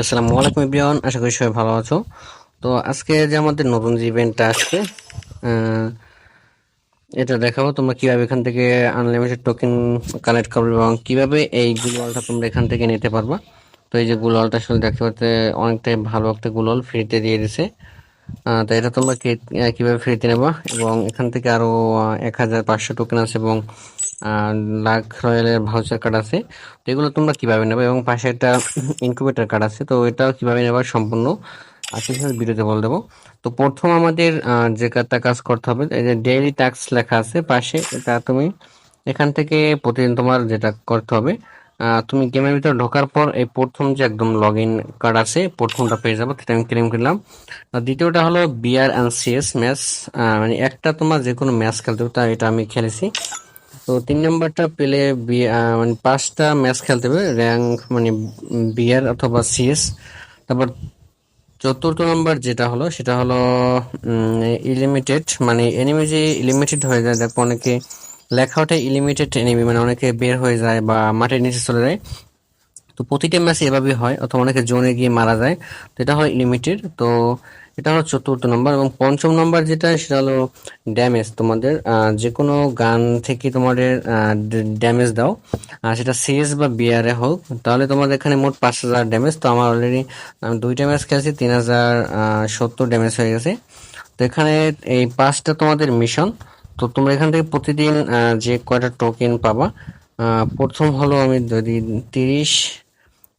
আসসালামু আলাইকুম এভরিওয়ান, আশা করি সবাই ভালো আছো। তো আজকে যে আমাদের নতুন যে ইভেন্টটা আসছে এটা দেখাবো। তোমরা কীভাবে এখান থেকে আনলিমিটেড টোকেন কালেক্ট করবে এবং কীভাবে এই গুলোয়ালটা তোমরা এখান থেকে নিতে পারবা। তো এই যে গুলোয়ালটা আসলে দেখতে পাচ্ছি অনেকটাই ভালো একটা গুলোয়াল ফ্রিতে দিয়ে দিছে। তো এটা তোমরা কীভাবে ফ্রিতে নেবা এবং এখান থেকে আরও এক হাজার পাঁচশো টোকেন আছে এবং লাখ রয়্যালের ভাউচার কার্ড আছে। তো এগুলো তোমরা কীভাবে নেবে? এবং পাশে একটা ইনকিউবেটর কার্ড আছে, তো এটা কীভাবে নেবা সম্পূর্ণ? আজকে ভিডিওতে বলে দেবো। তো প্রথম আমাদের যে কাজটা কাজ করতে হবে, এই যে ডেইলি ট্যাক্স লেখা আছে পাশে, এটা তুমি এখান থেকে প্রতিদিন তোমার যেটা করতে হবে তুমি গেমের ভিতরে ঢোকার পর এই প্রথম যে একদম লগ ইন কার্ড আছে, প্রথমটা পেয়ে যাব, সেটা আমি ক্লেম করলাম। দ্বিতীয়টা হলো বিআর অ্যান্ড সিএস ম্যাচ মানে একটা তোমার যে কোনো ম্যাচ খেলতে হবে, তা এটা আমি খেলেছি। তো তিন নম্বরটা পেলে মানে পাঁচটা ম্যাচ খেলতে হবে র্যাঙ্ক মানে বিআর অথবা সিএস তারপর চতুর্থ নম্বর যেটা হলো, সেটা হলো ইলিমিটেড মানে এনিমি যে ইলিমিটেড হয়ে যায়, দেখো অনেকে লেখা ওঠে ইলিমিটেড এনিমি মানে অনেকে বের হয়ে যায় বা মাঠের নিচে চলে যায়। তো প্রতিটা ম্যাচ এভাবেই হয়, অথবা অনেকে জোনে গিয়ে মারা যায়। তো এটা হয় ইলিমিটেড তো এটা হলো চতুর্থ নম্বর এবং পঞ্চম নম্বর যেটা, সেটা হলো ড্যামেজ তোমাদের যে কোনো গান থেকে তোমাদের ড্যামেজ দাও। আর সেটা সিএস বা বিআরে হোক, তাহলে তোমাদের এখানে মোট পাঁচ হাজার ড্যামেজ তো আমার অলরেডি আমি দুইটা ম্যাচ খেলছি তিন হাজার সত্তর ড্যামেজ হয়ে গেছে। তো এখানে এই পাঁচটা তোমাদের মিশন তো তোমরা এখান থেকে প্রতিদিন যে কয়টা টোকেন পাবা প্রথম হলো আমি যদি তিরিশ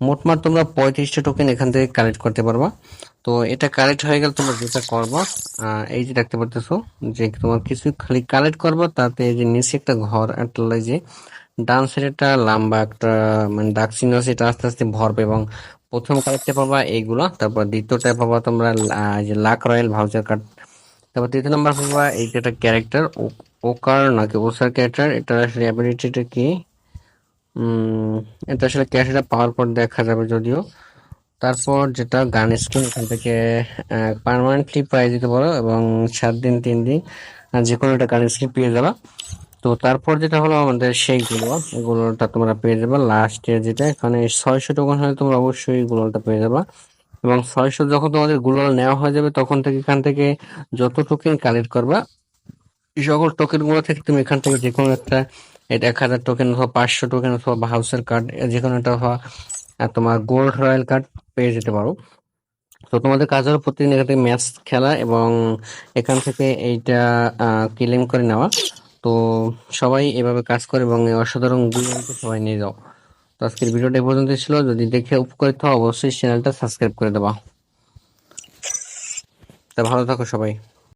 মোটমাট তোমরা পঁয়ত্রিশটা টোকেন এখান থেকে কালেক্ট করতে পারবা। তো এটা কালেক্ট হয়ে গেলে তোমরা যেটা করবা এই যে দেখতে পারতেছো যে তোমার কিছু খালি কালেক্ট করবা, তাতে যে নিচে একটা ঘর একটা যে ডান সাইডে একটা লম্বা একটা মানে দাগ চিহ্ন আছে, এটা আস্তে আস্তে ভরবে এবং প্রথম কালেক্টে পাবা এইগুলা, তারপর দ্বিতীয়টায় পাবা তোমরা যে লাক রয়্যাল ভাউচার কার্ড তারপর তৃতীয় নাম্বার পাবা এই যে একটা ক্যারেক্টার ওকার নাকি ওসার ক্যারেক্টার এটা আসলে অ্যাবিলিটিটা কি? এটা আসলে ক্যাশেটা পাওয়ার পর দেখা যাবে যদিও। তারপর যেটা গান স্কিন এখান থেকে পার্মানেন্টলি পাই দিতে পারো এবং সাত দিন, তিন দিন যে কোনো একটা গান স্কিন পেয়ে যাবা। তো তারপর যেটা হলো আমাদের সেইগুলো, এগুলোটা তোমরা পেয়ে যাবে। লাস্টে যেটা, এখানে ছয়শো টোকন হলে তোমরা অবশ্যই গুলোটা পেয়ে যাবা। এবং ছয়শো যখন তোমাদেরগুলো নেওয়া হয়ে যাবে, তখন থেকে এখান থেকে যত টোকেন কালেক্ট করবা সকল টোকেনগুলো থেকে তুমি এখান থেকে যে কোনো একটা এটা এক হাজার টোকেন অথবা পাঁচশো টোকেন অথবা হাউসের কার্ড যে কোনো একটা তোমার গোল্ড রয়্যাল কার্ড পেয়ে যেতে পারো। তো তোমাদের কাজ হলো প্রতিদিন এখান থেকে ম্যাচ খেলা এবং এখান থেকে এইটা ক্লেম করে নেওয়া। তো সবাই এভাবে কাজ করে এবং অসাধারণ গুণকে সবাই নিয়ে যাও। তো আজকের ভিডিওটা পর্যন্ত ছিল। যদি দেখে উপকৃত হও, অবশ্যই চ্যানেলটা সাবস্ক্রাইব করে দেবা। তা ভালো থাকো সবাই।